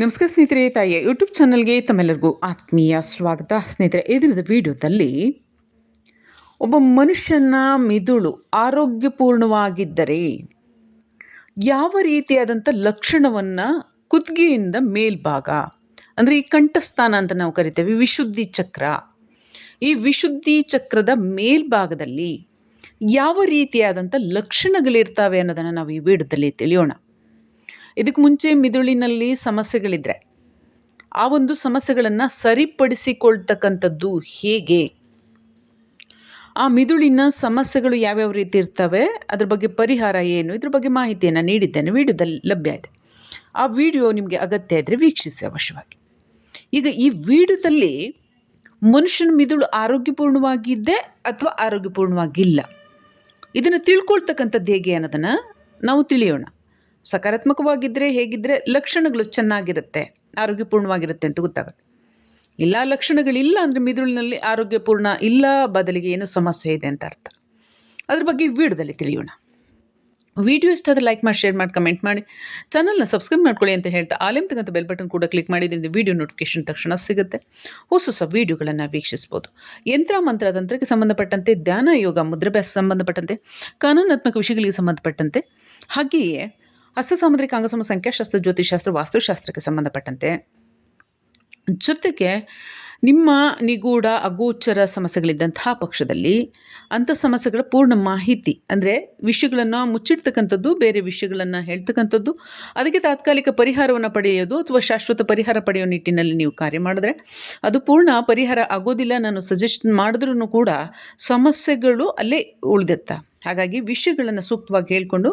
ನಮಸ್ಕಾರ ಸ್ನೇಹಿತರೆ, ತಾಯಿಯ ಯೂಟ್ಯೂಬ್ ಚಾನಲ್ಗೆ ತಮ್ಮೆಲ್ಲರಿಗೂ ಆತ್ಮೀಯ ಸ್ವಾಗತ. ಸ್ನೇಹಿತರೆ, ಈ ವಿಡಿಯೋದಲ್ಲಿ ಒಬ್ಬ ಮನುಷ್ಯನ ಮಿದುಳು ಆರೋಗ್ಯಪೂರ್ಣವಾಗಿದ್ದರೆ ಯಾವ ರೀತಿಯಾದಂಥ ಲಕ್ಷಣವನ್ನು ಕುತ್ತಿಗೆಯಿಂದ ಮೇಲ್ಭಾಗ, ಅಂದರೆ ಈ ಕಂಠಸ್ಥಾನ ಅಂತ ನಾವು ಕರಿತೇವೆ, ವಿಶುದ್ಧಿ ಚಕ್ರ. ಈ ವಿಶುದ್ಧಿ ಚಕ್ರದ ಮೇಲ್ಭಾಗದಲ್ಲಿ ಯಾವ ರೀತಿಯಾದಂಥ ಲಕ್ಷಣಗಳಿರ್ತಾವೆ ಅನ್ನೋದನ್ನು ನಾವು ಈ ವಿಡಿಯೋದಲ್ಲಿ ತಿಳಿಯೋಣ. ಇದಕ್ಕೆ ಮುಂಚೆ ಮಿದುಳಿನಲ್ಲಿ ಸಮಸ್ಯೆಗಳಿದ್ದರೆ ಆ ಒಂದು ಸಮಸ್ಯೆಗಳನ್ನು ಸರಿಪಡಿಸಿಕೊಳ್ತಕ್ಕಂಥದ್ದು ಹೇಗೆ? ಆ ಮಿದುಳಿನ ಸಮಸ್ಯೆಗಳು ಯಾವ್ಯಾವ ರೀತಿ ಇರ್ತವೆ? ಅದ್ರ ಬಗ್ಗೆ ಪರಿಹಾರ ಏನು? ಇದ್ರ ಬಗ್ಗೆ ಮಾಹಿತಿಯನ್ನು ನೀಡಿದ್ದೇನೆ. ವಿಡಿಯೋದಲ್ಲಿ ಲಭ್ಯ ಇದೆ. ಆ ವಿಡಿಯೋ ನಿಮಗೆ ಅಗತ್ಯ ಇದ್ದರೆ ವೀಕ್ಷಿಸಿ ಅವಶ್ಯವಾಗಿ. ಈಗ ಈ ವಿಡಿಯೋದಲ್ಲಿ ಮನುಷ್ಯನ ಮಿದುಳು ಆರೋಗ್ಯಪೂರ್ಣವಾಗಿದ್ದೆ ಅಥವಾ ಆರೋಗ್ಯಪೂರ್ಣವಾಗಿಲ್ಲ? ಇದನ್ನು ತಿಳ್ಕೊಳ್ತಕ್ಕಂಥದ್ದು ಹೇಗೆ ಅನ್ನೋದನ್ನು ನಾವು ತಿಳಿಯೋಣ. ಸಕಾರಾತ್ಮಕವಾಗಿದ್ದರೆ ಹೇಗಿದ್ದರೆ ಲಕ್ಷಣಗಳು ಚೆನ್ನಾಗಿರುತ್ತೆ, ಆರೋಗ್ಯಪೂರ್ಣವಾಗಿರುತ್ತೆ ಅಂತ ಗೊತ್ತಾಗುತ್ತೆ. ಇಲ್ಲ ಲಕ್ಷಣಗಳಿಲ್ಲ ಅಂದರೆ ಮಿದುಳಿನಲ್ಲಿ ಆರೋಗ್ಯಪೂರ್ಣ ಇಲ್ಲ, ಬದಲಿಗೆ ಏನು ಸಮಸ್ಯೆ ಇದೆ ಅಂತ ಅರ್ಥ. ಅದ್ರ ಬಗ್ಗೆ ವಿಡಿಯೋದಲ್ಲಿ ತಿಳಿಯೋಣ. ವಿಡಿಯೋ ಇಷ್ಟ ಆದರೆ ಲೈಕ್ ಮಾಡಿ, ಶೇರ್ ಮಾಡಿ, ಕಮೆಂಟ್ ಮಾಡಿ. ಚಾನಲ್ನ ಸಬ್ಸ್ಕ್ರೈಬ್ ಮಾಡ್ಕೊಳ್ಳಿ ಅಂತ ಹೇಳ್ತಾ ಆಲೆಮ್ ತಗಂತ ಬೆಲ್ ಬಟನ್ ಕೂಡ ಕ್ಲಿಕ್ ಮಾಡಿದ್ರಿಂದ ವಿಡಿಯೋ ನೋಟಿಫಿಕೇಶನ್ ತಕ್ಷಣ ಸಿಗುತ್ತೆ. ಹೊಸ ಹೊಸ ವೀಡಿಯೋಗಳನ್ನು ವೀಕ್ಷಿಸ್ಬೋದು. ಯಂತ್ರ ಮಂತ್ರ ತಂತ್ರಕ್ಕೆ ಸಂಬಂಧಪಟ್ಟಂತೆ, ಧ್ಯಾನ ಯೋಗ ಮುದ್ರಾಭ್ಯಾಸ ಸಂಬಂಧಪಟ್ಟಂತೆ, ಕಾನೂನಾತ್ಮಕ ವಿಷಯಗಳಿಗೆ ಸಂಬಂಧಪಟ್ಟಂತೆ, ಹಾಗೆಯೇ ಹಸ್ತ ಸಾಮುದ್ರಿಕ ಅಂಗಸಮ ಸಂಖ್ಯಾಶಾಸ್ತ್ರ, ಜ್ಯೋತಿಷಾಸ್ತ್ರ, ವಾಸ್ತುಶಾಸ್ತ್ರಕ್ಕೆ ಸಂಬಂಧಪಟ್ಟಂತೆ ಜೊತೆಗೆ ನಿಮ್ಮ ನಿಗೂಢ ಅಗೋಚರ ಸಮಸ್ಯೆಗಳಿದ್ದಂತಹ ಪಕ್ಷದಲ್ಲಿ ಅಂಥ ಸಮಸ್ಯೆಗಳ ಪೂರ್ಣ ಮಾಹಿತಿ, ಅಂದರೆ ವಿಷಯಗಳನ್ನು ಮುಚ್ಚಿಡ್ತಕ್ಕಂಥದ್ದು, ಬೇರೆ ವಿಷಯಗಳನ್ನು ಹೇಳ್ತಕ್ಕಂಥದ್ದು, ಅದಕ್ಕೆ ತಾತ್ಕಾಲಿಕ ಪರಿಹಾರವನ್ನು ಪಡೆಯೋದು ಅಥವಾ ಶಾಶ್ವತ ಪರಿಹಾರ ಪಡೆಯೋ ನಿಟ್ಟಿನಲ್ಲಿ ನೀವು ಕಾರ್ಯ ಮಾಡಿದ್ರೆ ಅದು ಪೂರ್ಣ ಪರಿಹಾರ ಆಗೋದಿಲ್ಲ. ನಾನು ಸಜೆಸ್ಟ್ ಮಾಡಿದ್ರೂ ಕೂಡ ಸಮಸ್ಯೆಗಳು ಅಲ್ಲೇ ಉಳಿದಿರ್ತಾ. ಹಾಗಾಗಿ ವಿಷಯಗಳನ್ನು ಸೂಕ್ತವಾಗಿ ಹೇಳ್ಕೊಂಡು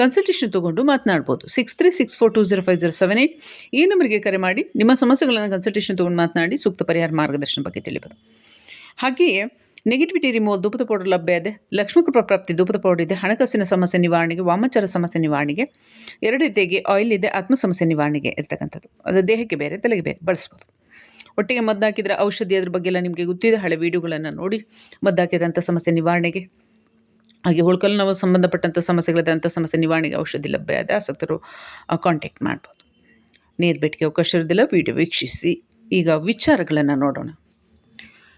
ಕನ್ಸಲ್ಟೇಷನ್ ತೊಗೊಂಡು ಮಾತನಾಡ್ಬೋದು. Six three six four two zero five zero seven eight ಈ ನಂಬರಿಗೆ ಕರೆ ಮಾಡಿ ನಿಮ್ಮ ಸಮಸ್ಯೆಗಳನ್ನು ಕನ್ಸಲ್ಟೇಷನ್ ತೊಗೊಂಡು ಮಾತನಾಡಿ ಸೂಕ್ತ ಪರಿಹಾರ ಮಾರ್ಗದರ್ಶನ ಬಗ್ಗೆ ತಿಳಿಬೋದು. ಹಾಗೆಯೇ ನೆಗೆಟಿವಿಟಿ ರಿಮೂವಲ್ ಧೂಪದ ಪೌಡರ್ ಲಭ್ಯ ಇದೆ. ಲಕ್ಷ್ಮೀಕೃಪ ಪ್ರಾಪ್ತಿ ಧೂಪದ ಪೌಡರ್ ಇದೆ. ಹಣಕಾಸಿನ ಸಮಸ್ಯೆ ನಿವಾರಣೆಗೆ, ವಾಮಾಚಾರ ಸಮಸ್ಯೆ ನಿವಾರಣೆಗೆ ಎರಡು ರೀತಿಯಾಗಿ ಆಯಿಲ್ ಇದೆ. ಆತ್ಮ ಸಮಸ್ಯೆ ನಿವಾರಣೆಗೆ ಇರ್ತಕ್ಕಂಥದ್ದು. ಅದು ದೇಹಕ್ಕೆ ಬೇರೆ, ತಲೆಗೆ ಬೇರೆ ಬಳಸ್ಬೋದು. ಒಟ್ಟಿಗೆ ಮದ್ದಾಕಿದ್ರೆ ಔಷಧಿ ಅದ್ರ ಬಗ್ಗೆ ಎಲ್ಲ ನಿಮಗೆ ಗೊತ್ತಿದೆ. ಹಳೆ ವೀಡಿಯೋಗಳನ್ನು ನೋಡಿ ಮದ್ದಾಕಿದ್ರಂಥ ಸಮಸ್ಯೆ ನಿವಾರಣೆಗೆ. ಹಾಗೆ ಹುಳ್ಕಲ್ ನಾವು ಸಂಬಂಧಪಟ್ಟಂಥ ಸಮಸ್ಯೆಗಳಿದ್ದಂಥ ಸಮಸ್ಯೆ ನಿವಾರಣೆಗೆ ಔಷಧಿ ಲಭ್ಯ ಇದೆ, ಆಸಕ್ತರು ಕಾಂಟ್ಯಾಕ್ಟ್ ಮಾಡ್ಬೋದು. ನೇರ ಭೇಟಿಗೆ ಅವಕಾಶ ಇರೋದಿಲ್ಲ ವಿಡಿಯೋ ವೀಕ್ಷಿಸಿ. ಈಗ ವಿಚಾರಗಳನ್ನು ನೋಡೋಣ.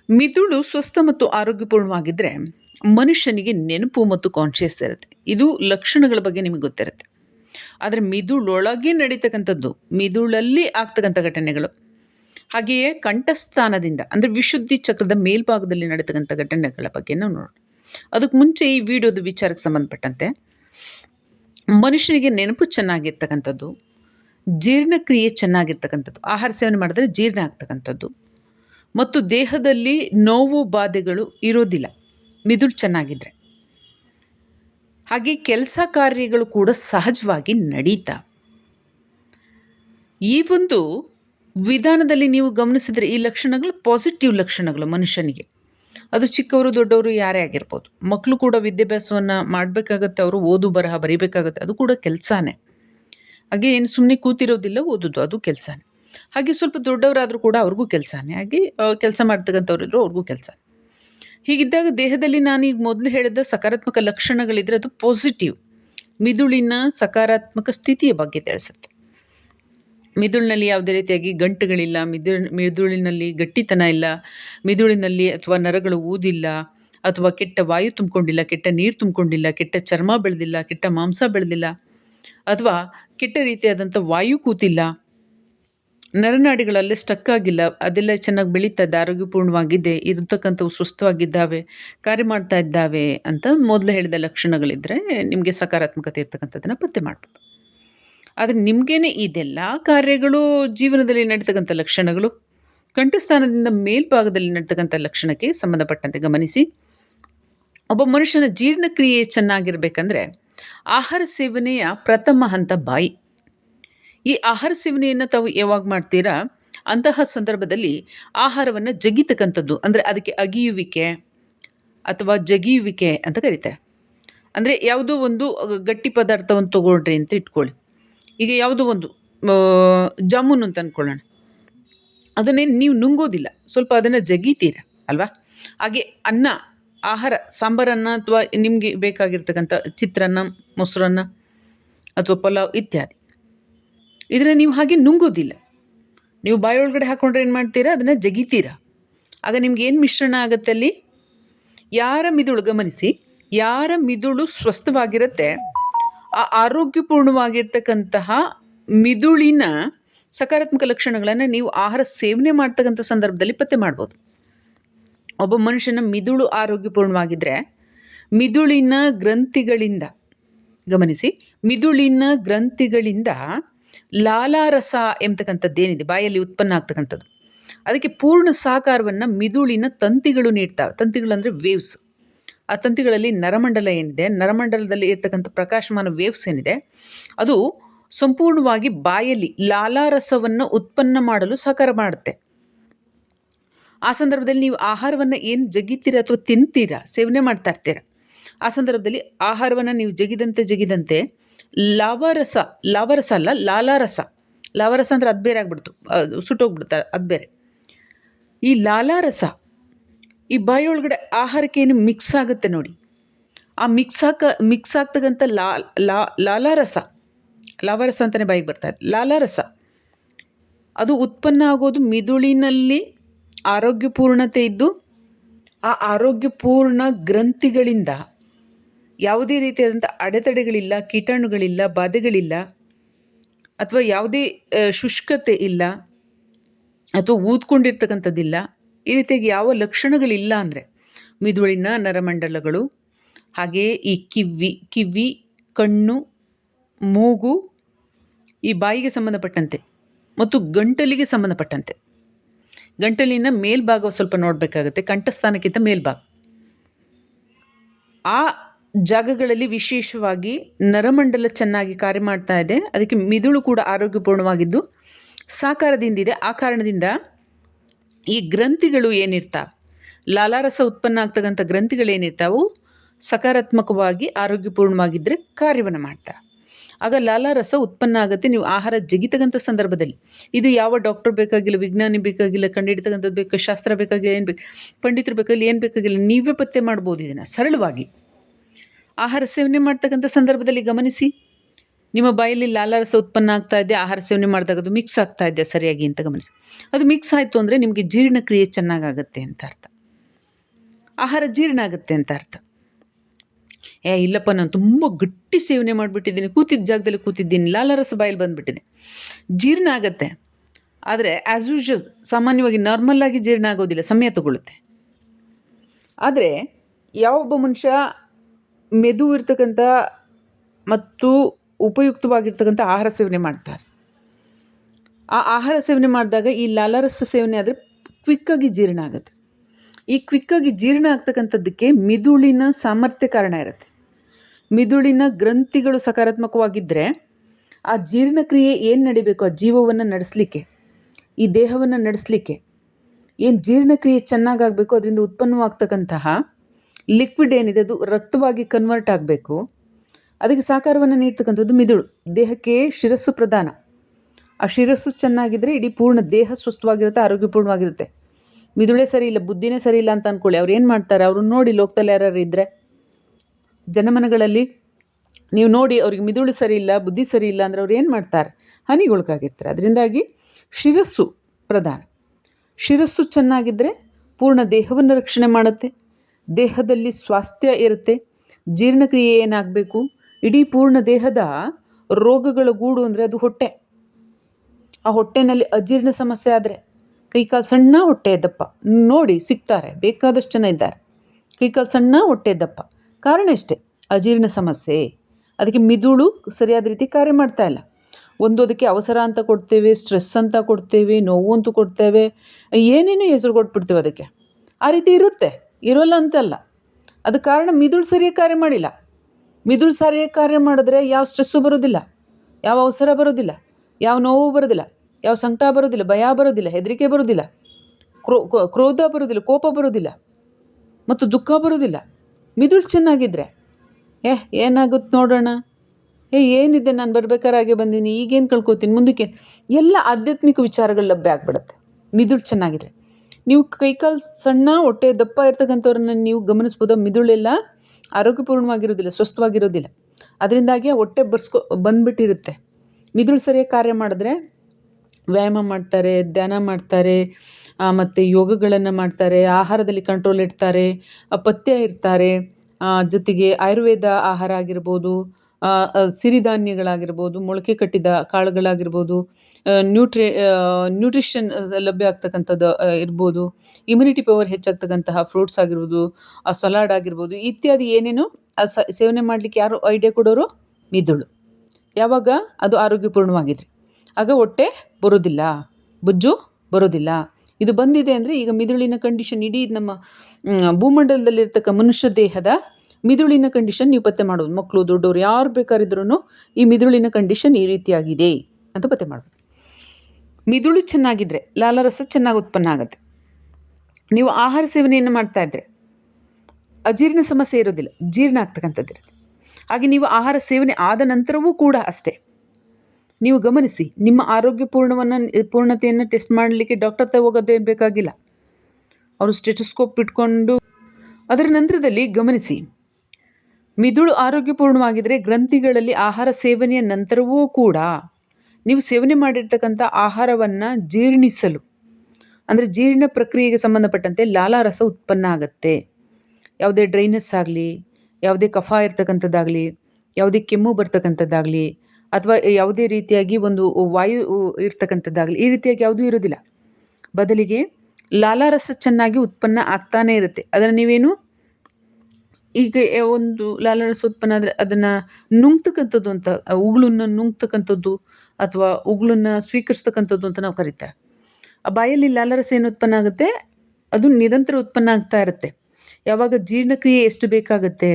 ಮಿದುಳು ಸ್ವಸ್ಥ ಮತ್ತು ಆರೋಗ್ಯಪೂರ್ಣವಾಗಿದ್ದರೆ ಮನುಷ್ಯನಿಗೆ ನೆನಪು ಮತ್ತು ಕಾನ್ಷಿಯಸ್ ಇರುತ್ತೆ. ಇದು ಲಕ್ಷಣಗಳ ಬಗ್ಗೆ ನಿಮಗೆ ಗೊತ್ತಿರುತ್ತೆ. ಆದರೆ ಮಿದುಳೊಳಗೆ ನಡೀತಕ್ಕಂಥದ್ದು, ಮಿದುಳಲ್ಲಿ ಆಗ್ತಕ್ಕಂಥ ಘಟನೆಗಳು. ಹಾಗೆಯೇ ಕಂಠಸ್ಥಾನದಿಂದ, ಅಂದರೆ ವಿಶುದ್ಧಿ ಚಕ್ರದ ಮೇಲ್ಭಾಗದಲ್ಲಿ ನಡೀತಕ್ಕಂಥ ಘಟನೆಗಳ ಬಗ್ಗೆ ನಾವು ನೋಡೋಣ. ಅದಕ್ಕೆ ಮುಂಚೆ ಈ ವಿಡಿಯೋದ ವಿಚಾರಕ್ಕೆ ಸಂಬಂಧಪಟ್ಟಂತೆ, ಮನುಷ್ಯನಿಗೆ ನೆನಪು ಚೆನ್ನಾಗಿರ್ತಕ್ಕಂಥದ್ದು, ಜೀರ್ಣಕ್ರಿಯೆ ಚೆನ್ನಾಗಿರ್ತಕ್ಕಂಥದ್ದು, ಆಹಾರ ಸೇವನೆ ಮಾಡಿದ್ರೆ ಜೀರ್ಣ ಆಗ್ತಕ್ಕಂಥದ್ದು, ಮತ್ತು ದೇಹದಲ್ಲಿ ನೋವು ಬಾಧೆಗಳು ಇರೋದಿಲ್ಲ, ಮಿದುಳು ಚೆನ್ನಾಗಿದ್ದರೆ ಹಾಗೆ ಕೆಲಸ ಕಾರ್ಯಗಳು ಕೂಡ ಸಹಜವಾಗಿ ನಡೀತಾ. ಈ ಒಂದು ವಿಧಾನದಲ್ಲಿ ನೀವು ಗಮನಿಸಿದರೆ ಈ ಲಕ್ಷಣಗಳು ಪಾಸಿಟಿವ್ ಲಕ್ಷಣಗಳು ಮನುಷ್ಯನಿಗೆ. ಅದು ಚಿಕ್ಕವರು ದೊಡ್ಡವರು ಯಾರೇ ಆಗಿರ್ಬೋದು. ಮಕ್ಕಳು ಕೂಡ ವಿದ್ಯಾಭ್ಯಾಸವನ್ನು ಮಾಡಬೇಕಾಗತ್ತೆ, ಅವರು ಓದು ಬರಹ ಬರೀಬೇಕಾಗತ್ತೆ, ಅದು ಕೂಡ ಕೆಲಸನೇ. ಹಾಗೆ ಏನು ಸುಮ್ಮನೆ ಕೂತಿರೋದಿಲ್ಲ, ಓದೋದು, ಅದು ಕೆಲಸನೇ. ಹಾಗೆ ಸ್ವಲ್ಪ ದೊಡ್ಡವರಾದರೂ ಕೂಡ ಅವ್ರಿಗೂ ಕೆಲಸನೇ. ಹಾಗೆ ಕೆಲಸ ಮಾಡ್ತಕ್ಕಂಥವ್ರು ಇದ್ರು ಅವ್ರಿಗೂ ಕೆಲಸ ಹೀಗಿದ್ದಾಗ ದೇಹದಲ್ಲಿ ನಾನೀಗ ಮೊದಲು ಹೇಳಿದ ಸಕಾರಾತ್ಮಕ ಲಕ್ಷಣಗಳಿದ್ರೆ ಅದು ಪಾಸಿಟಿವ್ ಮಿದುಳಿನ ಸಕಾರಾತ್ಮಕ ಸ್ಥಿತಿಯ ಬಗ್ಗೆ ತಿಳಿಸುತ್ತೆ. ಮಿದುಳಿನಲ್ಲಿ ಯಾವುದೇ ರೀತಿಯಾಗಿ ಗಂಟುಗಳಿಲ್ಲ ಮಿದು ಮಿದುಳಿನಲ್ಲಿ ಗಟ್ಟಿತನ ಇಲ್ಲ, ಮಿದುಳಿನಲ್ಲಿ ಅಥವಾ ನರಗಳು ಊದಿಲ್ಲ, ಅಥವಾ ಕೆಟ್ಟ ವಾಯು ತುಂಬಿಕೊಂಡಿಲ್ಲ, ಕೆಟ್ಟ ನೀರು ತುಂಬಿಕೊಂಡಿಲ್ಲ, ಕೆಟ್ಟ ಚರ್ಮ ಬೆಳೆದಿಲ್ಲ, ಕೆಟ್ಟ ಮಾಂಸ ಬೆಳೆದಿಲ್ಲ, ಅಥವಾ ಕೆಟ್ಟ ರೀತಿಯಾದಂಥ ವಾಯು ಕೂತಿಲ್ಲ. ನರನಾಡಿಗಳಲ್ಲಿ ಸ್ಟಕ್ ಆಗಿಲ್ಲ, ಅದೆಲ್ಲ ಚೆನ್ನಾಗಿ ಬೆಳೀತಾ ಆರೋಗ್ಯಪೂರ್ಣವಾಗಿದೆ, ಇರತಕ್ಕಂಥವು ಸ್ವಸ್ಥವಾಗಿದ್ದಾವೆ, ಕಾರ್ಯ ಮಾಡ್ತಾ ಇದ್ದಾವೆ ಅಂತ ಮೊದಲು ಹೇಳಿದ ಲಕ್ಷಣಗಳಿದ್ದರೆ ನಿಮಗೆ ಸಕಾರಾತ್ಮಕತೆ ಇರ್ತಕ್ಕಂಥದ್ದನ್ನು ಪತ್ತೆ ಮಾಡ್ಬೋದು. ಆದರೆ ನಿಮಗೇನೆ ಇದೆಲ್ಲ ಕಾರ್ಯಗಳು ಜೀವನದಲ್ಲಿ ನಡೀತಕ್ಕಂಥ ಲಕ್ಷಣಗಳು, ಕಂಠಸ್ಥಾನದಿಂದ ಮೇಲ್ಭಾಗದಲ್ಲಿ ನಡ್ತಕ್ಕಂಥ ಲಕ್ಷಣಕ್ಕೆ ಸಂಬಂಧಪಟ್ಟಂತೆ ಗಮನಿಸಿ. ಒಬ್ಬ ಮನುಷ್ಯನ ಜೀರ್ಣಕ್ರಿಯೆ ಚೆನ್ನಾಗಿರಬೇಕಂದ್ರೆ ಆಹಾರ ಸೇವನೆಯ ಪ್ರಥಮ ಹಂತ ಬಾಯಿ. ಈ ಆಹಾರ ಸೇವನೆಯನ್ನು ತಾವು ಯಾವಾಗ ಮಾಡ್ತೀರಾ? ಅಂತಹ ಸಂದರ್ಭದಲ್ಲಿ ಆಹಾರವನ್ನು ಜಗಿತಕ್ಕಂಥದ್ದು, ಅಂದರೆ ಅದಕ್ಕೆ ಅಗಿಯುವಿಕೆ ಅಥವಾ ಜಗಿಯುವಿಕೆ ಅಂತ ಕರೀತಾರೆ. ಅಂದರೆ ಯಾವುದೋ ಒಂದು ಗಟ್ಟಿ ಪದಾರ್ಥವನ್ನು ತಗೊಳ್ರಿ ಅಂತ ಇಟ್ಕೊಳ್ಳಿ. ಈಗ ಯಾವುದೋ ಒಂದು ಜಾಮೂನು ಅಂತ ಅಂದ್ಕೊಳ್ಳೋಣ ಅದನ್ನೇ ನೀವು ನುಂಗೋದಿಲ್ಲ, ಸ್ವಲ್ಪ ಅದನ್ನು ಜಗೀತೀರ, ಅಲ್ವಾ? ಹಾಗೆ ಅನ್ನ, ಆಹಾರ, ಸಾಂಬಾರನ್ನ ಅಥವಾ ನಿಮಗೆ ಬೇಕಾಗಿರ್ತಕ್ಕಂಥ ಚಿತ್ರಾನ್ನ, ಮೊಸರನ್ನ ಅಥವಾ ಪಲಾವ್ ಇತ್ಯಾದಿ. ಇದನ್ನು ನೀವು ಹಾಗೆ ನುಂಗೋದಿಲ್ಲ. ನೀವು ಬಾಯೊಳಗಡೆ ಹಾಕ್ಕೊಂಡ್ರೆ ಏನು ಮಾಡ್ತೀರಾ? ಅದನ್ನು ಜಗಿತೀರಾ? ಆಗ ನಿಮ್ಗೆ ಏನು ಮಿಶ್ರಣ ಆಗುತ್ತೆ ಅಲ್ಲಿ? ಯಾರ ಮಿದುಳು ಗಮನಿಸಿ, ಯಾರ ಮಿದುಳು ಸ್ವಸ್ಥವಾಗಿರುತ್ತೆ? ಆ ಆರೋಗ್ಯಪೂರ್ಣವಾಗಿರ್ತಕ್ಕಂತಹ ಮಿದುಳಿನ ಸಕಾರಾತ್ಮಕ ಲಕ್ಷಣಗಳನ್ನು ನೀವು ಆಹಾರ ಸೇವನೆ ಮಾಡ್ತಕ್ಕಂಥ ಸಂದರ್ಭದಲ್ಲಿ ಪತ್ತೆ ಮಾಡ್ಬೋದು. ಒಬ್ಬ ಮನುಷ್ಯನ ಮಿದುಳು ಆರೋಗ್ಯಪೂರ್ಣವಾಗಿದ್ದರೆ ಮಿದುಳಿನ ಗ್ರಂಥಿಗಳಿಂದ, ಗಮನಿಸಿ, ಮಿದುಳಿನ ಗ್ರಂಥಿಗಳಿಂದ ಲಾಲಾರಸ ಎಂಬತಕ್ಕಂಥದ್ದೇನಿದೆ ಬಾಯಲ್ಲಿ ಉತ್ಪನ್ನ ಆಗ್ತಕ್ಕಂಥದ್ದು. ಅದಕ್ಕೆ ಪೂರ್ಣ ಸಾಕಾರವನ್ನು ಮಿದುಳಿನ ತಂತಿಗಳು ನೀಡ್ತಾವೆ. ತಂತಿಗಳು ಅಂದರೆ ವೇವ್ಸ್ ಆ ತಂತಿಗಳಲ್ಲಿ ನರಮಂಡಲ ಏನಿದೆ? ನರಮಂಡಲದಲ್ಲಿ ಇರ್ತಕ್ಕಂಥ ಪ್ರಕಾಶಮಾನ ವೇವ್ಸ್ ಏನಿದೆ? ಅದು ಸಂಪೂರ್ಣವಾಗಿ ಬಾಯಲ್ಲಿ ಲಾಲಾರಸವನ್ನು ಉತ್ಪನ್ನ ಮಾಡಲು ಸಹಕಾರ ಮಾಡುತ್ತೆ. ಆ ಸಂದರ್ಭದಲ್ಲಿ ನೀವು ಆಹಾರವನ್ನು ಏನು ಜಗಿತೀರ ಅಥವಾ ತಿಂತೀರಾ? ಸೇವನೆ ಮಾಡ್ತಾ ಇರ್ತೀರ? ಆ ಸಂದರ್ಭದಲ್ಲಿ ಆಹಾರವನ್ನು ನೀವು ಜಗಿದಂತೆ ಜಗಿದಂತೆ ಲಾವರಸ ಲಾವರಸ ಅಲ್ಲ ಲಾಲಾರಸ ಲಾವರಸ ಅಂದರೆ ಅದು ಬೇರೆ ಆಗ್ಬಿಡ್ತು. ಸುಟ್ಟೋಗ್ಬಿಡ್ತಾರೆ ಅದು ಬೇರೆ. ಈ ಲಾಲಾರಸ ಈ ಬಾಯಿಯೊಳಗಡೆ ಆಹಾರಕ್ಕೆ ಏನು ಮಿಕ್ಸ್ ಆಗುತ್ತೆ ನೋಡಿ. ಆ ಮಿಕ್ಸ್ ಹಾಕ ಮಿಕ್ಸ್ ಆಗ್ತಕ್ಕಂಥ ಲಾ ಲಾ, ಲಾಲಾರಸ. ಲಾವರಸ ಅಂತಲೇ ಬಾಯಿಗೆ ಬರ್ತಾ ಇದೆ. ಲಾಲಾರಸ. ಅದು ಉತ್ಪನ್ನ ಆಗೋದು ಮಿದುಳಿನಲ್ಲಿ ಆರೋಗ್ಯಪೂರ್ಣತೆ ಇದ್ದು, ಆ ಆರೋಗ್ಯಪೂರ್ಣ ಗ್ರಂಥಿಗಳಿಂದ, ಯಾವುದೇ ರೀತಿಯಾದಂಥ ಅಡೆತಡೆಗಳಿಲ್ಲ, ಕೀಟಾಣುಗಳಿಲ್ಲ, ಬಾಧೆಗಳಿಲ್ಲ, ಅಥವಾ ಯಾವುದೇ ಶುಷ್ಕತೆ ಇಲ್ಲ, ಅಥವಾ ಊದ್ಕೊಂಡಿರ್ತಕ್ಕಂಥದ್ದಿಲ್ಲ ಈ ರೀತಿಯಾಗಿ ಯಾವ ಲಕ್ಷಣಗಳಿಲ್ಲ ಅಂದರೆ ಮಿದುಳಿನ ನರಮಂಡಲಗಳು ಹಾಗೆಯೇ ಈ ಕಿವಿ ಕಿವಿ, ಕಣ್ಣು, ಮೂಗು, ಈ ಬಾಯಿಗೆ ಸಂಬಂಧಪಟ್ಟಂತೆ ಮತ್ತು ಗಂಟಲಿಗೆ ಸಂಬಂಧಪಟ್ಟಂತೆ. ಗಂಟಲಿನ ಮೇಲ್ಭಾಗ ಸ್ವಲ್ಪ ನೋಡಬೇಕಾಗುತ್ತೆ, ಕಂಠಸ್ಥಾನಕ್ಕಿಂತ ಮೇಲ್ಭಾಗ. ಆ ಜಾಗಗಳಲ್ಲಿ ವಿಶೇಷವಾಗಿ ನರಮಂಡಲ ಚೆನ್ನಾಗಿ ಕಾರ್ಯ ಮಾಡ್ತಾ ಇದೆ. ಅದಕ್ಕೆ ಮಿದುಳು ಕೂಡ ಆರೋಗ್ಯಪೂರ್ಣವಾಗಿದ್ದು ಸಾಕಾರದಿಂದಿದೆ ಆ ಕಾರಣದಿಂದ ಈ ಗ್ರಂಥಿಗಳು ಏನಿರ್ತಾವೆ? ಲಾಲಾರಸ ಉತ್ಪನ್ನ ಆಗ್ತಕ್ಕಂಥ ಗ್ರಂಥಿಗಳು ಏನಿರ್ತಾವು? ಸಕಾರಾತ್ಮಕವಾಗಿ ಆರೋಗ್ಯಪೂರ್ಣವಾಗಿದ್ದರೆ ಕಾರ್ಯವನ್ನು ಮಾಡ್ತಾರೆ. ಆಗ ಲಾಲಾರಸ ಉತ್ಪನ್ನ ಆಗುತ್ತೆ, ನೀವು ಆಹಾರ ಜಗಿತಕ್ಕಂಥ ಸಂದರ್ಭದಲ್ಲಿ. ಇದು ಯಾವ ಡಾಕ್ಟರ್ ಬೇಕಾಗಿಲ್ಲ, ವಿಜ್ಞಾನಿ ಬೇಕಾಗಿಲ್ಲ ಕಂಡುಹಿಡಿತಕ್ಕಂಥದ್ದು ಬೇಕು, ಶಾಸ್ತ್ರ ಬೇಕಾಗಿಲ್ಲ, ಏನು ಬೇಕು, ಪಂಡಿತರು ಬೇಕಾಗಿಲ್ಲ, ಏನು ಬೇಕಾಗಿಲ್ಲ, ನೀವೇ ಪತ್ತೆ ಮಾಡ್ಬೋದು ಇದನ್ನು ಸರಳವಾಗಿ. ಆಹಾರ ಸೇವನೆ ಮಾಡ್ತಕ್ಕಂಥ ಸಂದರ್ಭದಲ್ಲಿ ಗಮನಿಸಿ. ನಿಮ್ಮ ಬಾಯಲ್ಲಿ ಲಾಲಾರಸ ಉತ್ಪನ್ನ ಆಗ್ತಾ ಇದೆ, ಆಹಾರ ಸೇವನೆ ಮಾಡಿದಾಗ ಅದು ಮಿಕ್ಸ್ ಆಗ್ತಾ ಇದೆ ಸರಿಯಾಗಿ ಅಂತ ಗಮನಿಸಿ. ಅದು ಮಿಕ್ಸ್ ಆಯಿತು ಅಂದರೆ ನಿಮಗೆ ಜೀರ್ಣಕ್ರಿಯೆ ಚೆನ್ನಾಗಾಗುತ್ತೆ ಅಂತ ಅರ್ಥ. ಆಹಾರ ಜೀರ್ಣ ಆಗುತ್ತೆ ಅಂತ ಅರ್ಥ. ಏ, ಇಲ್ಲಪ್ಪ, ನಾನು ತುಂಬ ಗಟ್ಟಿ ಸೇವನೆ ಮಾಡಿಬಿಟ್ಟಿದ್ದೀನಿ. ಕೂತಿದ್ದ ಜಾಗದಲ್ಲಿ ಕೂತಿದ್ದೀನಿ. ಲಾಲಾರಸ ಬಾಯಲ್ಲಿ ಬಂದುಬಿಟ್ಟಿದೆ. ಜೀರ್ಣ ಆಗುತ್ತೆ. ಆದರೆ ಆ್ಯಸ್ ಯೂಶ್ವಲ್ ಸಾಮಾನ್ಯವಾಗಿ ನಾರ್ಮಲ್ ಆಗಿ ಜೀರ್ಣ ಆಗೋದಿಲ್ಲ, ಸಮಯ ತಗೊಳ್ಳುತ್ತೆ ಆದರೆ, ಯಾವೊಬ್ಬ ಮನುಷ್ಯ ಮೆದು ಇರ್ತಕ್ಕಂಥ ಮತ್ತು ಉಪಯುಕ್ತವಾಗಿರ್ತಕ್ಕಂಥ ಆಹಾರ ಸೇವನೆ ಮಾಡ್ತಾರೆ. ಆ ಆಹಾರ ಸೇವನೆ ಮಾಡಿದಾಗ ಈ ಲಾಲಾರಸ ಸೇವನೆ ಆದರೆ ಕ್ವಿಕ್ಕಾಗಿ ಜೀರ್ಣ ಆಗುತ್ತೆ. ಈ ಕ್ವಿಕ್ಕಾಗಿ ಜೀರ್ಣ ಆಗ್ತಕ್ಕಂಥದ್ದಕ್ಕೆ ಮಿದುಳಿನ ಸಾಮರ್ಥ್ಯ ಕಾರಣ ಇರುತ್ತೆ. ಮಿದುಳಿನ ಗ್ರಂಥಿಗಳು ಸಕಾರಾತ್ಮಕವಾಗಿದ್ದರೆ ಆ ಜೀರ್ಣಕ್ರಿಯೆ ಏನು ನಡಿಬೇಕು? ಆ ಜೀವವನ್ನು ನಡೆಸಲಿಕ್ಕೆ, ಈ ದೇಹವನ್ನು ನಡೆಸಲಿಕ್ಕೆ ಏನು ಜೀರ್ಣಕ್ರಿಯೆ ಚೆನ್ನಾಗಾಗಬೇಕು, ಅದರಿಂದ ಉತ್ಪನ್ನವಾಗ್ತಕ್ಕಂತಹ ಲಿಕ್ವಿಡ್ ಏನಿದೆ, ಅದು ರಕ್ತವಾಗಿ ಕನ್ವರ್ಟ್ ಆಗಬೇಕು. ಅದಕ್ಕೆ ಸಹಕಾರವನ್ನು ನೀಡ್ತಕ್ಕಂಥದ್ದು ಮಿದುಳು, ದೇಹಕ್ಕೆ ಶಿರಸ್ಸು ಪ್ರಧಾನ. ಆ ಶಿರಸ್ಸು ಚೆನ್ನಾಗಿದ್ದರೆ ಇಡೀ ಪೂರ್ಣ ದೇಹ ಸ್ವಸ್ಥವಾಗಿರುತ್ತೆ, ಆರೋಗ್ಯಪೂರ್ಣವಾಗಿರುತ್ತೆ. ಮಿದುಳೇ ಸರಿ ಇಲ್ಲ, ಬುದ್ಧಿನೇ ಸರಿ ಇಲ್ಲ ಅಂತ ಅಂದ್ಕೊಳ್ಳಿ ಅವ್ರು ಏನು ಮಾಡ್ತಾರೆ? ಅವ್ರನ್ನ ನೋಡಿ ಲೋಕದಲ್ಲಿ ಯಾರು ಇದ್ದರೆ ಜನಮನಗಳಲ್ಲಿ ನೀವು ನೋಡಿ ಅವ್ರಿಗೆ ಮಿದುಳು ಸರಿ ಇಲ್ಲ, ಬುದ್ಧಿ ಸರಿ ಇಲ್ಲ ಅಂದರೆ ಅವ್ರು ಏನು ಮಾಡ್ತಾರೆ? ಹನಿಗೊಳಗಾಗಿರ್ತಾರೆ. ಅದರಿಂದಾಗಿ ಶಿರಸ್ಸು ಪ್ರಧಾನ. ಶಿರಸ್ಸು ಚೆನ್ನಾಗಿದ್ದರೆ ಪೂರ್ಣ ದೇಹವನ್ನು ರಕ್ಷಣೆ ಮಾಡುತ್ತೆ. ದೇಹದಲ್ಲಿ ಸ್ವಾಸ್ಥ್ಯ ಇರುತ್ತೆ. ಜೀರ್ಣಕ್ರಿಯೆ ಏನಾಗಬೇಕು? ಇಡೀ ಪೂರ್ಣ ದೇಹದ ರೋಗಗಳ ಗೂಡು ಅಂದರೆ ಅದು ಹೊಟ್ಟೆ. ಆ ಹೊಟ್ಟೆನಲ್ಲಿ ಅಜೀರ್ಣ ಸಮಸ್ಯೆ ಆದರೆ ಕೈಕಾಲು ಸಣ್ಣ ಹೊಟ್ಟೆ ದಪ್ಪ. ನೋಡಿ, ಸಿಗ್ತಾರೆ, ಬೇಕಾದಷ್ಟು ಜನ ಇದ್ದಾರೆ. ಕೈಕಾಲು ಸಣ್ಣ ಹೊಟ್ಟೆ ದಪ್ಪ. ಕಾರಣ ಇಷ್ಟೇ ಅಜೀರ್ಣ ಸಮಸ್ಯೆ. ಅದಕ್ಕೆ ಮಿದುಳು ಸರಿಯಾದ ರೀತಿ ಕಾರ್ಯ ಮಾಡ್ತಾ ಇಲ್ಲ. ಒಂದು ಅದಕ್ಕೆ ಅವಸರ ಅಂತ ಕೊಡ್ತೇವೆ, ಸ್ಟ್ರೆಸ್ ಅಂತ ಕೊಡ್ತೇವೆ, ನೋವು ಅಂತ ಕೊಡ್ತೇವೆ, ಏನೇನೋ ಹೆಸರು ಕೊಟ್ಬಿಡ್ತೇವೆ ಅದಕ್ಕೆ. ಆ ರೀತಿ ಇರುತ್ತೆ. ಇರೋಲ್ಲ ಅಂತಲ್ಲ. ಅದು ಕಾರಣ ಮಿದುಳು ಸರಿಯಾಗಿ ಕಾರ್ಯ ಮಾಡಿಲ್ಲ. ಮಿದುಳು ಸಾರಿಗೆ ಕಾರ್ಯ ಮಾಡಿದ್ರೆ ಯಾವ ಸ್ಟ್ರೆಸ್ಸು ಬರೋದಿಲ್ಲ, ಯಾವ ಅವಸರ ಬರೋದಿಲ್ಲ, ಯಾವ ನೋವು ಬರೋದಿಲ್ಲ, ಯಾವ ಸಂಕಟ ಬರೋದಿಲ್ಲ, ಭಯ ಬರೋದಿಲ್ಲ, ಹೆದರಿಕೆ ಬರೋದಿಲ್ಲ, ಕ್ರೋ ಕ್ರೋ- ಕ್ರೋಧ ಬರೋದಿಲ್ಲ, ಕೋಪ ಬರೋದಿಲ್ಲ ಮತ್ತು ದುಃಖ ಬರೋದಿಲ್ಲ. ಮಿದುಳು ಚೆನ್ನಾಗಿದ್ದರೆ ಏ ಏನಾಗುತ್ತೆ ನೋಡೋಣ, ಏ, ಏನಿದೆ ನಾನು ಬರ್ಬೇಕಾರಾಗೆ ಬಂದೀನಿ, ಈಗೇನು ಕಳ್ಕೊತೀನಿ, ಮುಂದಕ್ಕೆ ಎಲ್ಲ ಆಧ್ಯಾತ್ಮಿಕ ವಿಚಾರಗಳು ಲಭ್ಯ ಆಗಿಬಿಡುತ್ತೆ. ಮಿದುಳು ಚೆನ್ನಾಗಿದ್ರೆ. ನೀವು ಕೈಕಾಲು ಸಣ್ಣ ಹೊಟ್ಟೆ ದಪ್ಪ ಇರ್ತಕ್ಕಂಥವ್ರನ್ನ ನೀವು ಗಮನಿಸ್ಬೋದು, ಮಿದುಳೆಲ್ಲ ಆರೋಗ್ಯಪೂರ್ಣವಾಗಿರೋದಿಲ್ಲ ಸ್ವಸ್ಥವಾಗಿರೋದಿಲ್ಲ ಅದರಿಂದಾಗಿ ಹೊಟ್ಟೆ ಬರ್ಸ್ಕೊ, ಬಂದ್ಬಿಟ್ಟಿರುತ್ತೆ. ಮಿದುಳು ಸರಿಯಾಗಿ ಕಾರ್ಯ ಮಾಡಿದ್ರೆ ವ್ಯಾಯಾಮ ಮಾಡ್ತಾರೆ, ಧ್ಯಾನ ಮಾಡ್ತಾರೆ ಮತ್ತು ಯೋಗಗಳನ್ನು ಮಾಡ್ತಾರೆ, ಆಹಾರದಲ್ಲಿ ಕಂಟ್ರೋಲ್ ಇಡ್ತಾರೆ ಪಥ್ಯ ಇರ್ತಾರೆ ಜೊತೆಗೆ ಆಯುರ್ವೇದ ಆಹಾರ ಆಗಿರ್ಬೋದು ಸಿರಿಧಾನ್ಯಗಳಾಗಿರ್ಬೋದು, ಮೊಳಕೆ ಕಟ್ಟಿದ ಕಾಳುಗಳಾಗಿರ್ಬೋದು ನ್ಯೂಟ್ರಿ ನ್ಯೂಟ್ರಿಷನ್ ಲಭ್ಯ ಆಗ್ತಕ್ಕಂಥದ್ದು ಇರ್ಬೋದು, ಇಮ್ಯುನಿಟಿ ಪವರ್ ಹೆಚ್ಚಾಗ್ತಕ್ಕಂತಹ ಫ್ರೂಟ್ಸ್ ಆಗಿರ್ಬೋದು ಸಲಾಡ್ ಆಗಿರ್ಬೋದು, ಇತ್ಯಾದಿ ಏನೇನು ಸೇವನೆ ಮಾಡಲಿಕ್ಕೆ ಯಾರು ಐಡಿಯಾ ಕೊಡೋರು? ಮಿದುಳು. ಯಾವಾಗ? ಅದು ಆರೋಗ್ಯಪೂರ್ಣವಾಗಿದ್ರಿ. ಆಗ ಹೊಟ್ಟೆ ಬರೋದಿಲ್ಲ, ಬೊಜ್ಜು ಬರೋದಿಲ್ಲ. ಇದು ಬಂದಿದೆ ಅಂದರೆ ಈಗ ಮಿದುಳಿನ ಕಂಡೀಷನ್ ಇಡೀ ನಮ್ಮ ಭೂಮಂಡಲದಲ್ಲಿರ್ತಕ್ಕ ಮನುಷ್ಯ ದೇಹದ ಮಿದುಳಿನ ಕಂಡೀಷನ್ ನೀವು ಪತ್ತೆ ಮಾಡ್ಬೋದು ಮಕ್ಕಳು ದೊಡ್ಡವರು ಯಾರು ಬೇಕಾದ್ರೂ ಈ ಮಿದುಳಿನ ಕಂಡೀಷನ್ ಈ ರೀತಿಯಾಗಿದೆ ಅಂತ ಪತ್ತೆ ಮಾಡ್ಬೋದು. ಮಿದುಳು ಚೆನ್ನಾಗಿದ್ದರೆ ಲಾಲರಸ ಚೆನ್ನಾಗಿ ಉತ್ಪನ್ನ ಆಗುತ್ತೆ. ನೀವು ಆಹಾರ ಸೇವನೆಯನ್ನು ಮಾಡ್ತಾ ಇದ್ದರೆ ಅಜೀರ್ಣ ಸಮಸ್ಯೆ ಇರೋದಿಲ್ಲ, ಜೀರ್ಣ ಆಗ್ತಕ್ಕಂಥದ್ದು ಹಾಗೆ ನೀವು ಆಹಾರ ಸೇವನೆ ಆದ ನಂತರವೂ ಕೂಡ ಅಷ್ಟೇ. ನೀವು ಗಮನಿಸಿ, ನಿಮ್ಮ ಆರೋಗ್ಯ ಪೂರ್ಣವನ್ನು, ಪೂರ್ಣತೆಯನ್ನು ಟೆಸ್ಟ್ ಮಾಡಲಿಕ್ಕೆ ಡಾಕ್ಟರ್ ಹತ್ರ ಹೋಗೋದೇ ಬೇಕಾಗಿಲ್ಲ. ಅವರು ಸ್ಟೆಟಸ್ಕೋಪ್ ಇಟ್ಕೊಂಡು ಅದರ ನಂತರದಲ್ಲಿ ಗಮನಿಸಿ. ಮಿದುಳು ಆರೋಗ್ಯಪೂರ್ಣವಾಗಿದ್ದರೆ ಗ್ರಂಥಿಗಳಲ್ಲಿ ಆಹಾರ ಸೇವನೆಯ ನಂತರವೂ ಕೂಡ ನೀವು ಸೇವನೆ ಮಾಡಿರ್ತಕ್ಕಂಥ ಆಹಾರವನ್ನು ಜೀರ್ಣಿಸಲು, ಅಂದರೆ ಜೀರ್ಣ ಪ್ರಕ್ರಿಯೆಗೆ ಸಂಬಂಧಪಟ್ಟಂತೆ ಲಾಲಾರಸ ಉತ್ಪನ್ನ ಆಗುತ್ತೆ. ಯಾವುದೇ ಡ್ರೈನಸ್ ಆಗಲಿ, ಯಾವುದೇ ಕಫ ಇರ್ತಕ್ಕಂಥದ್ದಾಗಲಿ, ಯಾವುದೇ ಕೆಮ್ಮು ಬರ್ತಕ್ಕಂಥದ್ದಾಗಲಿ, ಅಥವಾ ಯಾವುದೇ ರೀತಿಯಾಗಿ ಒಂದು ವಾಯು ಇರ್ತಕ್ಕಂಥದ್ದಾಗಲಿ, ಈ ರೀತಿಯಾಗಿ ಯಾವುದೂ ಇರೋದಿಲ್ಲ ಬದಲಿಗೆ ಲಾಲಾರಸ ಚೆನ್ನಾಗಿ ಉತ್ಪನ್ನ ಆಗ್ತಾನೇ ಇರುತ್ತೆ. ಅದನ್ನು ನೀವೇನು? ಈಗ ಒಂದು ಲಾಲಾರಸ ಉತ್ಪನ್ನ ಆದರೆ ಅದನ್ನು ನುಂಗ್ತಕ್ಕಂಥದ್ದು ಅಂತ ಉಗುಳನ್ನ ನುಂಗ್ತಕ್ಕಂಥದ್ದು ಅಥವಾ ಉಗುಳನ್ನ ಸ್ವೀಕರಿಸ್ತಕ್ಕಂಥದ್ದು ಅಂತ ನಾವು ಕರಿತಾರೆ ಆ ಬಾಯಲ್ಲಿ ಲಾಲಾರಸ ಏನು ಉತ್ಪನ್ನ ಆಗುತ್ತೆ? ಅದು ನಿರಂತರ ಉತ್ಪನ್ನ ಆಗ್ತಾ ಇರುತ್ತೆ. ಯಾವಾಗ ಜೀರ್ಣಕ್ರಿಯೆ ಎಷ್ಟು ಬೇಕಾಗುತ್ತೆ?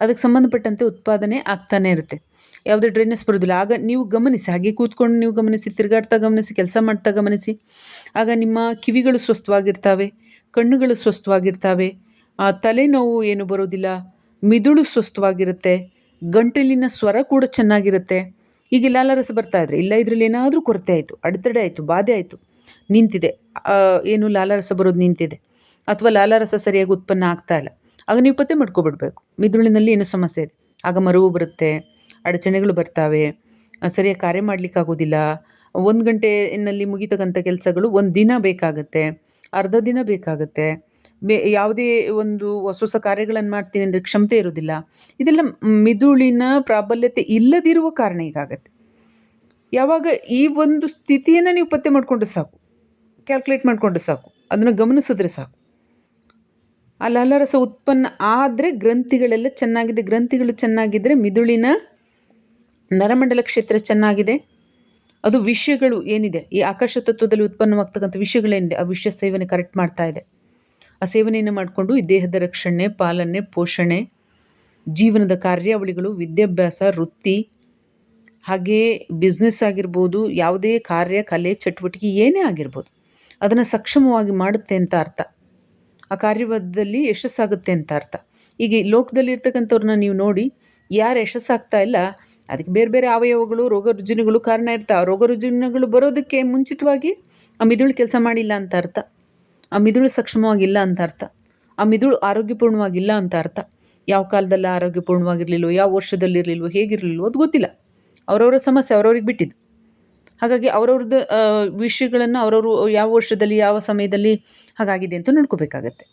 ಅದಕ್ಕೆ ಸಂಬಂಧಪಟ್ಟಂತೆ ಉತ್ಪಾದನೆ ಆಗ್ತಾನೆ ಇರುತ್ತೆ. ಯಾವುದೇ ಡ್ರೈನೆಸ್ ಬರೋದಿಲ್ಲ. ಆಗ ನೀವು ಗಮನಿಸಿ, ಹಾಗೆ ಕೂತ್ಕೊಂಡು ನೀವು ಗಮನಿಸಿ, ತಿರುಗಾಡ್ತಾ ಗಮನಿಸಿ, ಕೆಲಸ ಮಾಡ್ತಾ ಗಮನಿಸಿ. ಆಗ ನಿಮ್ಮ ಕಿವಿಗಳು ಸ್ವಸ್ಥವಾಗಿರ್ತವೆ, ಕಣ್ಣುಗಳು ಸ್ವಸ್ಥವಾಗಿರ್ತವೆ ತಲೆನೋವು ಏನು ಬರೋದಿಲ್ಲ ಮಿದುಳು ಸ್ವಸ್ಥವಾಗಿರುತ್ತೆ. ಗಂಟಲಿನ ಸ್ವರ ಕೂಡ ಚೆನ್ನಾಗಿರುತ್ತೆ. ಈಗ ಲಾಲಾರಸ ಬರ್ತಾ ಇದ್ರೆ ಇಲ್ಲ, ಇದರಲ್ಲಿ ಏನಾದರೂ ಕೊರತೆ ಆಯಿತು, ಅಡೆತಡೆ ಆಯಿತು, ಬಾಧೆ ಆಯಿತು, ನಿಂತಿದೆ. ಏನು ಲಾಲಾರಸ ಬರೋದು ನಿಂತಿದೆ. ಅಥವಾ ಲಾಲಾರಸ ಸರಿಯಾಗಿ ಉತ್ಪನ್ನ ಆಗ್ತಾ ಇಲ್ಲ. ಆಗ ನೀವು ಪತ್ತೆ ಮಾಡ್ಕೊಬಿಡ್ಬೇಕು. ಮಿದುಳಿನಲ್ಲಿ ಏನು ಸಮಸ್ಯೆ ಇದೆ? ಆಗ ಮರುವು ಬರುತ್ತೆ, ಅಡಚಣೆಗಳು ಬರ್ತಾವೆ ಸರಿಯಾಗಿ ಕಾರ್ಯ ಮಾಡಲಿಕ್ಕಾಗೋದಿಲ್ಲ. ಒಂದು ಗಂಟೆಯಲ್ಲಿ ಮುಗಿತಕ್ಕಂಥ ಕೆಲಸಗಳು ಒಂದು ದಿನ ಬೇಕಾಗುತ್ತೆ, ಅರ್ಧ ದಿನ ಬೇಕಾಗುತ್ತೆ. ಬೇ, ಯಾವುದೇ ಒಂದು ಹೊಸ ಹೊಸ ಕಾರ್ಯಗಳನ್ನು ಮಾಡ್ತೀನಿ ಅಂದರೆ ಕ್ಷಮತೆ ಇರೋದಿಲ್ಲ ಇದೆಲ್ಲ ಮಿದುಳಿನ ಪ್ರಾಬಲ್ಯತೆ ಇಲ್ಲದಿರುವ ಕಾರಣ ಹೀಗಾಗತ್ತೆ. ಯಾವಾಗ ಈ ಒಂದು ಸ್ಥಿತಿಯನ್ನು ನೀವು ಪತ್ತೆ ಮಾಡಿಕೊಂಡ್ರೆ ಸಾಕು. ಕ್ಯಾಲ್ಕುಲೇಟ್ ಮಾಡಿಕೊಂಡ್ರೆ ಸಾಕು. ಅದನ್ನು ಗಮನಿಸಿದ್ರೆ ಸಾಕು. ಆ ಲಾಲಾರಸ ಉತ್ಪನ್ನ ಆದರೆ ಗ್ರಂಥಿಗಳೆಲ್ಲ ಚೆನ್ನಾಗಿದೆ, ಗ್ರಂಥಿಗಳು ಚೆನ್ನಾಗಿದ್ದರೆ ಮಿದುಳಿನ ನರಮಂಡಲ ಕ್ಷೇತ್ರ ಚೆನ್ನಾಗಿದೆ. ಅದು ವಿಷಯಗಳು ಏನಿದೆ? ಈ ಆಕಾಶ ತತ್ವದಲ್ಲಿ ಉತ್ಪನ್ನವಾಗ್ತಕ್ಕಂಥ ವಿಷಯಗಳೇನಿದೆ? ಆ ವಿಷಯ ಸೇವನೆ ಕರೆಕ್ಟ್ ಮಾಡ್ತಾ ಇದೆ. ಆ ಸೇವನೆಯನ್ನು ಮಾಡಿಕೊಂಡು ಈ ದೇಹದ ರಕ್ಷಣೆ, ಪಾಲನೆ, ಪೋಷಣೆ, ಜೀವನದ ಕಾರ್ಯಾವಳಿಗಳು ವಿದ್ಯಾಭ್ಯಾಸ, ವೃತ್ತಿ ಹಾಗೆಯೇ ಬಿಸ್ನೆಸ್ ಆಗಿರ್ಬೋದು, ಯಾವುದೇ ಕಾರ್ಯ, ಕಲೆ, ಚಟುವಟಿಕೆ ಏನೇ ಆಗಿರ್ಬೋದು, ಅದನ್ನು ಸಕ್ಷಮವಾಗಿ ಮಾಡುತ್ತೆ ಅಂತ ಅರ್ಥ. ಆ ಕಾರ್ಯವಾದಲ್ಲಿ ಯಶಸ್ಸಾಗುತ್ತೆ ಅಂತ ಅರ್ಥ. ಈಗ ಲೋಕದಲ್ಲಿ ಇರ್ತಕ್ಕಂಥವ್ರನ್ನ ನೀವು ನೋಡಿ, ಯಾರು ಯಶಸ್ಸಾಗ್ತಾ ಇಲ್ಲ, ಅದಕ್ಕೆ ಬೇರೆ ಬೇರೆ ಅವಯವಗಳು, ರೋಗ ರುಜಿನಗಳು ಕಾರಣ ಇರ್ತಾವೆ. ರೋಗ ರುಜಿನಗಳು ಬರೋದಕ್ಕೆ ಮುಂಚಿತವಾಗಿ ಆ ಮಿದುಳು ಕೆಲಸ ಮಾಡಿಲ್ಲ ಅಂತ ಅರ್ಥ. ಆ ಮಿದುಳು ಸಕ್ಷಮವಾಗಿಲ್ಲ ಅಂತ ಅರ್ಥ. ಆ ಮಿದುಳು ಆರೋಗ್ಯಪೂರ್ಣವಾಗಿಲ್ಲ ಅಂತ ಅರ್ಥ. ಯಾವ ಕಾಲದಲ್ಲಿ ಆರೋಗ್ಯಪೂರ್ಣವಾಗಿರಲಿಲ್ಲೋ ಯಾವ ವರ್ಷದಲ್ಲಿರಲಿಲ್ವೋ, ಹೇಗಿರಲಿಲ್ವೋ ಅದು ಗೊತ್ತಿಲ್ಲ. ಅವರವರ ಸಮಸ್ಯೆ ಅವರವ್ರಿಗೆ ಬಿಟ್ಟಿದ್ದು. ಹಾಗಾಗಿ ಅವ್ರವ್ರದ್ದು ವಿಷಯಗಳನ್ನು ಅವರವರು ಯಾವ ವರ್ಷದಲ್ಲಿ, ಯಾವ ಸಮಯದಲ್ಲಿ ಹಾಗಾಗಿದೆ ಅಂತ ನೋಡ್ಕೋಬೇಕಾಗತ್ತೆ.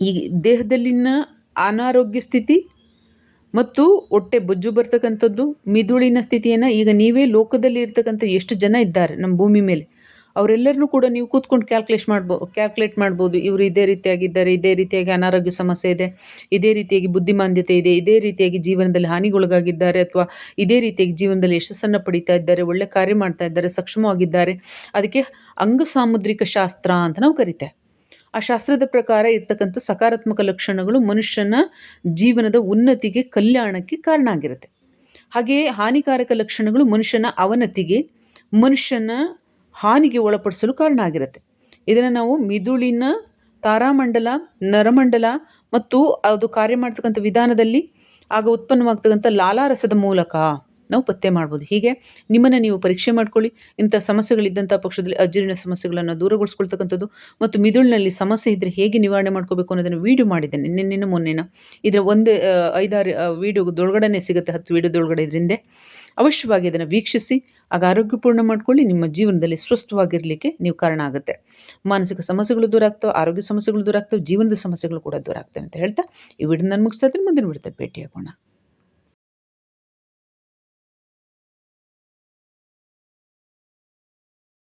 ಈ ದೇಹದಲ್ಲಿನ ಅನಾರೋಗ್ಯ ಸ್ಥಿತಿ ಮತ್ತು ಹೊಟ್ಟೆ ಬೊಜ್ಜು ಬರ್ತಕ್ಕಂಥದ್ದು, ಮಿದುಳಿನ ಸ್ಥಿತಿಯನ್ನು ಈಗ ನೀವೇ ಲೋಕದಲ್ಲಿ ಇರ್ತಕ್ಕಂಥ ಎಷ್ಟು ಜನ ಇದ್ದಾರೆ ನಮ್ಮ ಭೂಮಿ ಮೇಲೆ ಅವರೆಲ್ಲರನ್ನೂ ಕೂಡ ನೀವು ಕೂತ್ಕೊಂಡು ಕ್ಯಾಲ್ಕುಲೇಟ್ ಮಾಡ್ಬೋ ಕ್ಯಾಲ್ಕುಲೇಟ್ ಮಾಡ್ಬೋದು. ಇವರು ಇದೇ ರೀತಿಯಾಗಿದ್ದಾರೆ, ಇದೇ ರೀತಿಯಾಗಿ ಅನಾರೋಗ್ಯ ಸಮಸ್ಯೆ ಇದೆ, ಇದೇ ರೀತಿಯಾಗಿ ಬುದ್ಧಿಮಾಂದ್ಯತೆ ಇದೆ, ಇದೇ ರೀತಿಯಾಗಿ ಜೀವನದಲ್ಲಿ ಹಾನಿಗೊಳಗಾಗಿದ್ದಾರೆ ಅಥವಾ ಇದೇ ರೀತಿಯಾಗಿ ಜೀವನದಲ್ಲಿ ಯಶಸ್ಸನ್ನು ಪಡಿತಾ ಇದ್ದಾರೆ, ಒಳ್ಳೆ ಕಾರ್ಯ ಮಾಡ್ತಾ ಇದ್ದಾರೆ, ಸಕ್ಷಮವಾಗಿದ್ದಾರೆ. ಅದಕ್ಕೆ ಅಂಗ ಸಾಮುದ್ರಿಕ ಶಾಸ್ತ್ರ ಅಂತ ನಾವು ಕರಿತೇವೆ ಆ ಶಾಸ್ತ್ರದ ಪ್ರಕಾರ ಇರ್ತಕ್ಕಂಥ ಸಕಾರಾತ್ಮಕ ಲಕ್ಷಣಗಳು ಮನುಷ್ಯನ ಜೀವನದ ಉನ್ನತಿಗೆ ಕಲ್ಯಾಣಕ್ಕೆ ಕಾರಣ ಆಗಿರುತ್ತೆ. ಹಾಗೆಯೇ ಹಾನಿಕಾರಕ ಲಕ್ಷಣಗಳು ಮನುಷ್ಯನ ಅವನತಿಗೆ, ಮನುಷ್ಯನ ಹಾನಿಗೆ ಒಳಪಡಿಸಲು ಕಾರಣ ಆಗಿರುತ್ತೆ. ಇದನ್ನು ನಾವು ಮಿದುಳಿನ ತಾರಾಮಂಡಲ, ನರಮಂಡಲ ಮತ್ತು ಅದು ಕಾರ್ಯ ಮಾಡ್ತಕ್ಕಂಥ ವಿಧಾನದಲ್ಲಿ ಆಗ ಉತ್ಪನ್ನವಾಗ್ತಕ್ಕಂಥ ಲಾಲಾರಸದ ಮೂಲಕ ನಾವು ಪತ್ತೆ ಮಾಡ್ಬೋದು. ಹೀಗೆ ನಿಮ್ಮನ್ನು ನೀವು ಪರೀಕ್ಷೆ ಮಾಡ್ಕೊಳ್ಳಿ. ಇಂಥ ಸಮಸ್ಯೆಗಳಿದ್ದಂಥ ಪಕ್ಷದಲ್ಲಿ ಅಜೀರ್ಣ ಸಮಸ್ಯೆಗಳನ್ನು ದೂರಗೊಳಿಸ್ಕೊಳ್ತಕ್ಕಂಥದ್ದು ಮತ್ತು ಮಿದುಳಿನಲ್ಲಿ ಸಮಸ್ಯೆ ಇದ್ದರೆ ಹೇಗೆ ನಿವಾರಣೆ ಮಾಡ್ಕೋಬೇಕು ಅನ್ನೋದನ್ನು ವೀಡಿಯೋ ಮಾಡಿದ್ದೇನೆ. ನಿನ್ನೆ ಮೊನ್ನೆನ. ಇದರ ಒಂದು, ಐದಾರು ವೀಡಿಯೋ ದೊಳಗಡೆ ಸಿಗುತ್ತೆ, ಹತ್ತು ವೀಡಿಯೋದೊಳಗಡೆ ಇದರಿಂದ. ಅವಶ್ಯವಾಗಿ ಅದನ್ನು ವೀಕ್ಷಿಸಿ, ಆಗ ಆರೋಗ್ಯಪೂರ್ಣ ಮಾಡ್ಕೊಳ್ಳಿ, ನಿಮ್ಮ ಜೀವನದಲ್ಲಿ ಸ್ವಸ್ಥವಾಗಿರಲಿಕ್ಕೆ ನೀವು ಕಾರಣ ಆಗುತ್ತೆ. ಮಾನಸಿಕ ಸಮಸ್ಯೆಗಳು ದೂರ ಆಗ್ತವೆ, ಆರೋಗ್ಯ ಸಮಸ್ಯೆಗಳು ದೂರ ಆಗ್ತವೆ, ಜೀವನದ ಸಮಸ್ಯೆಗಳು ಕೂಡ ದೂರ ಆಗ್ತವೆ ಅಂತ ಹೇಳ್ತಾ ಈ ವಿಡಿಯೋ ನಾನು ಮುಗಿಸ್ತಾ ಇದ್ದೀನಿ. ಮುಂದಿನ ವಿಡಿಯೋದಲ್ಲಿ ಭೇಟಿಯಾಗೋಣ.